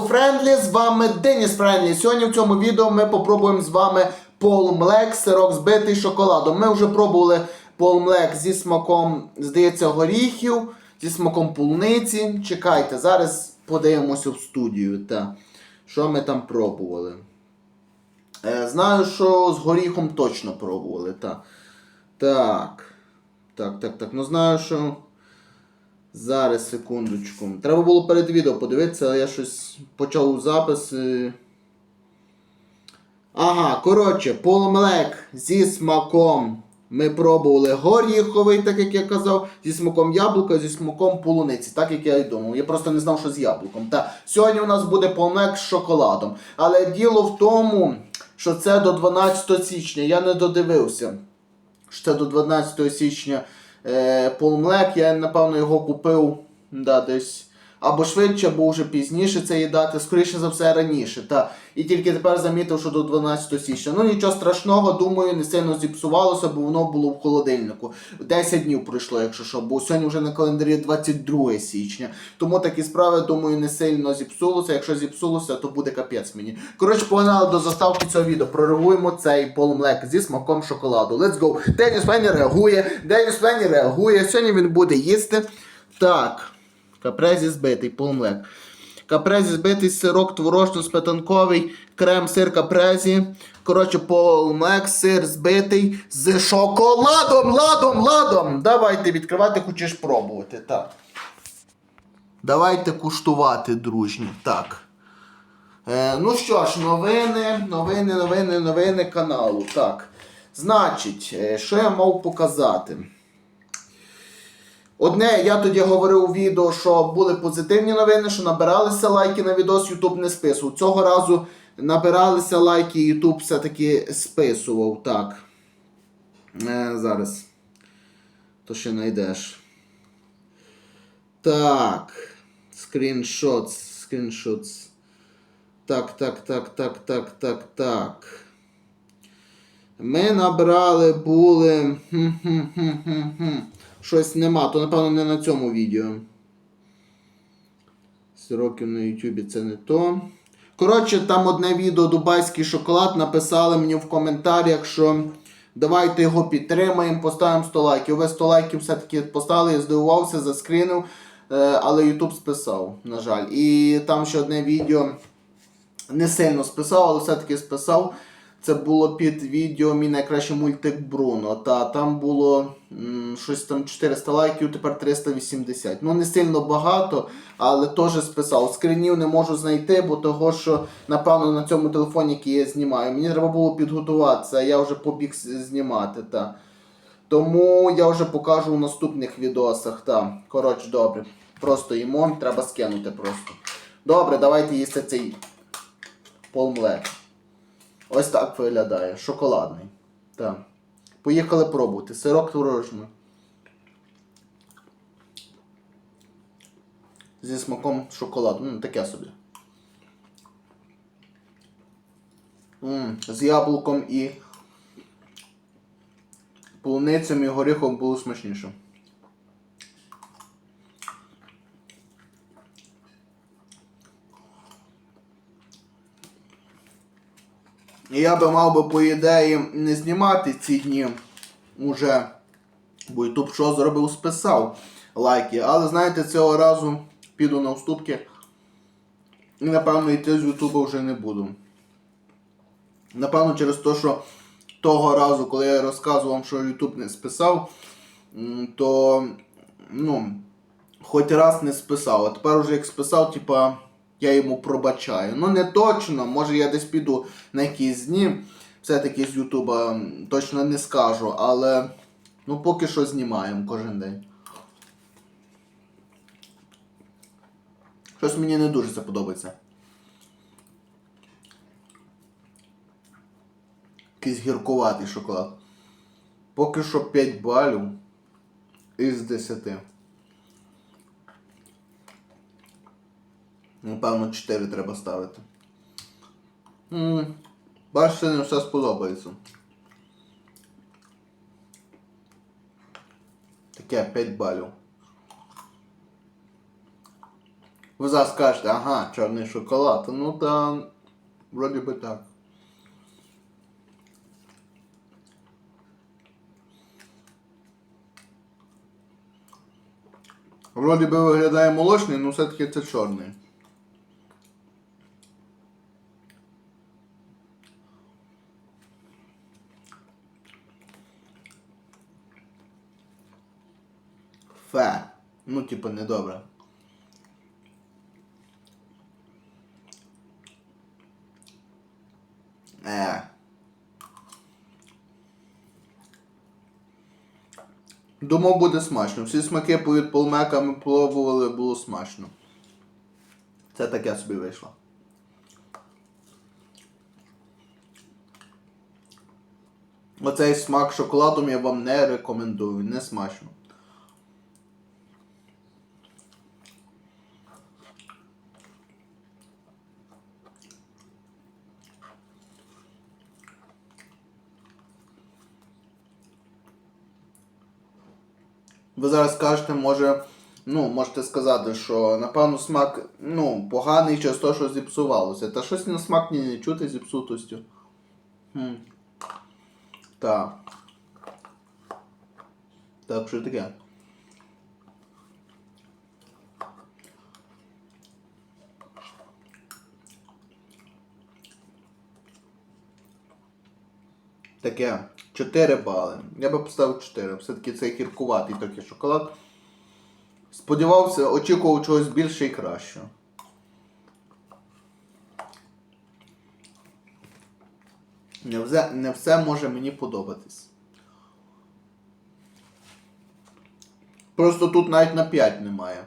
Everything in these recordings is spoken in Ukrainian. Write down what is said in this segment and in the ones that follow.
Friendly, з вами Деніс Френдлі. Сьогодні в цьому відео ми попробуємо з вами полумлек, сирок збитий шоколадом. Ми вже пробували полумлек зі смаком, здається, горіхів, зі смаком полуниці. Чекайте, зараз подивимося в студію. Та. Що ми там пробували? Е, знаю, що з горіхом точно пробували. Та. Так. Так, так, так. Ну знаю, що. Зараз, секундочку. Треба було перед відео подивитися, але я щось почав запис. і- Ага, коротше, полумлек зі смаком. Ми пробували горіховий, так як я казав, зі смаком яблука, зі смаком полуниці, так як я і думав. Я просто не знав, що з яблуком. Та сьогодні у нас буде полумлек з шоколадом. Але діло в тому, що це до 12 січня. Я не додивився що це до 12 січня полумлек. Я напевно його купив да, десь або швидше, або вже пізніше цієї дати, скоріше за все раніше. Та. І тільки тепер замітив, що до 12 січня. Ну нічого страшного, думаю, не сильно зіпсувалося, бо воно було в холодильнику. 10 днів пройшло, якщо що, бо сьогодні вже на календарі 22 січня. Тому такі справи, думаю, не сильно зіпсулося. Якщо зіпсулося, то буде капець мені. Коротше, погнали до заставки цього відео. Прореагуємо цей полумлек зі смаком шоколаду. Let's go. Деніс Фенні реагує. Деніс Фенні реагує. Сьогодні він буде їсти. Так. Капрезі збитий, полумлек. Капрезі збитий сирок творожно-сметанковий, крем, сир капрезі. Коротше, полумлек, сир збитий з шоколадом, ладом, ладом. Давайте відкривати, хочеш пробувати. Так. Давайте куштувати, дружні. Так. Е, ну що ж, новини, новини, новини, новини каналу. Так. Значить, е, що я мав показати? Одне, я тоді говорив у відео, що були позитивні новини, що набиралися лайки на відос, Ютуб не списував. Цього разу набиралися лайки, Ютуб все-таки списував. Так. Е, зараз. То ще знайдеш. Так. Скріншот. Скріншот. Так, так, так, так, так, так, так. Ми набрали були. хм-хм-хм-хм-хм. Щось нема, то напевно не на цьому відео. Сироків на Ютубі це не то. Коротше, там одне відео Дубайський шоколад написали мені в коментарях, що давайте його підтримаємо, поставимо 100 лайків. Ви 100 лайків все-таки поставили, я здивувався, заскрінив, е, але Ютуб списав, на жаль. І там ще одне відео не сильно списав, але все-таки списав. Це було під відео мій найкращий мультик Бруно. Та там було м, щось там 400 лайків, тепер 380. Ну не сильно багато, але теж списав. Скринів не можу знайти, бо того, що напевно на цьому телефоні, який я знімаю, мені треба було підготуватися, а я вже побіг знімати. Та. Тому я вже покажу у наступних відосах. Та. Коротше, добре. Просто їмо, треба скинути просто. Добре, давайте їсти цей полмлек. Ось так виглядає. Шоколадний. Так. Поїхали пробувати. Сирок творожний. Зі смаком шоколаду. Ну, таке собі. м з яблуком і полуницем і горіхом було смачніше. Я би мав би по ідеї не знімати ці дні уже, бо YouTube що зробив, списав лайки. Але знаєте, цього разу піду на уступки. І напевно йти з Ютуба вже не буду. Напевно, через те, що того разу, коли я розказував, що YouTube не списав, то ну, хоч раз не списав. А тепер вже як списав, типа, я йому пробачаю. Ну не точно, може я десь піду на якісь дні. Все-таки з Ютуба точно не скажу, але ну поки що знімаємо кожен день. Щось мені не дуже це подобається. Якийсь гіркуватий шоколад. Поки що 5 балів із 10. Напевно, 4 треба ставити. Бачите, не все сподобається. Таке 5 балів. Ви зараз скажете, ага, чорний шоколад. Ну та вроді би так. Вроді би виглядає молочний, але все-таки це чорний. Фе. Ну, типу, недобре. Е. Думав, буде смачно. Всі смаки перед полмеками пробували, було смачно. Це таке собі вийшло. Оцей смак шоколадом я вам не рекомендую, не смачно. Ви зараз скажете, може, ну, можете сказати, що напевно смак ну, поганий через те, що зіпсувалося. Та щось на смак ні не чути зіпсутостю. Хм. Так. Так, що таке? Таке 4 бали. Я би поставив 4. Все-таки це гіркуватий такий шоколад. Сподівався, очікував чогось більше і кращого. Не все, не все може мені подобатись. Просто тут навіть на 5 немає.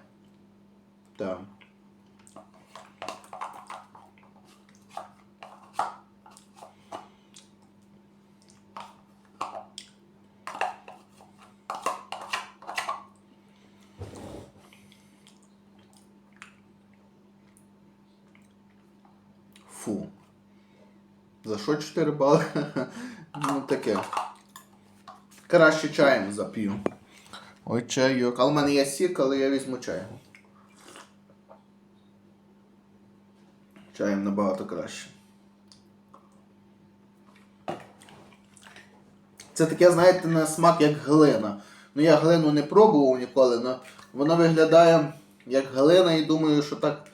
Так. За що 4 бали? ну таке. Краще чаєм зап'ю. Ой, чайок. Але в мене є сік, але я візьму чай. Чаєм набагато краще. Це таке, знаєте, на смак як глина. Ну я глину не пробував ніколи, але воно виглядає як глина і думаю, що так,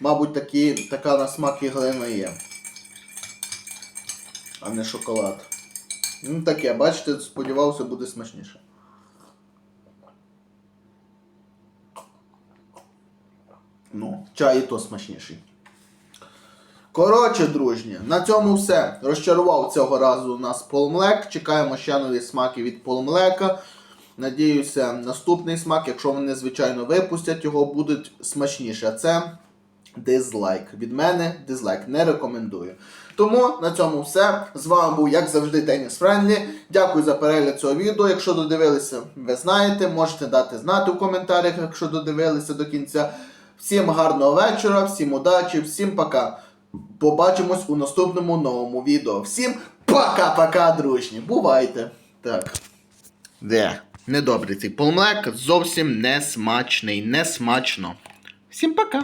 мабуть, такі, така на смак і глина є. А не шоколад. Ну таке, бачите, сподівався, буде смачніше. Ну, чай і то смачніший. Коротше, дружні, на цьому все. Розчарував цього разу у нас полмлек. Чекаємо ще нові смаки від полмлека. Надіюся, наступний смак, якщо вони, звичайно, випустять, його будуть смачніше. Це дизлайк. Від мене дизлайк. Не рекомендую. Тому на цьому все. З вами був, як завжди, Теніс Френлі. Дякую за перегляд цього відео. Якщо додивилися, ви знаєте, можете дати знати у коментарях, якщо додивилися до кінця. Всім гарного вечора, всім удачі, всім пока. Побачимось у наступному новому відео. Всім пока-пока, дружні. Бувайте. Так. Де? Недобрий цей полмлек зовсім не смачний, не смачно. Всім пока.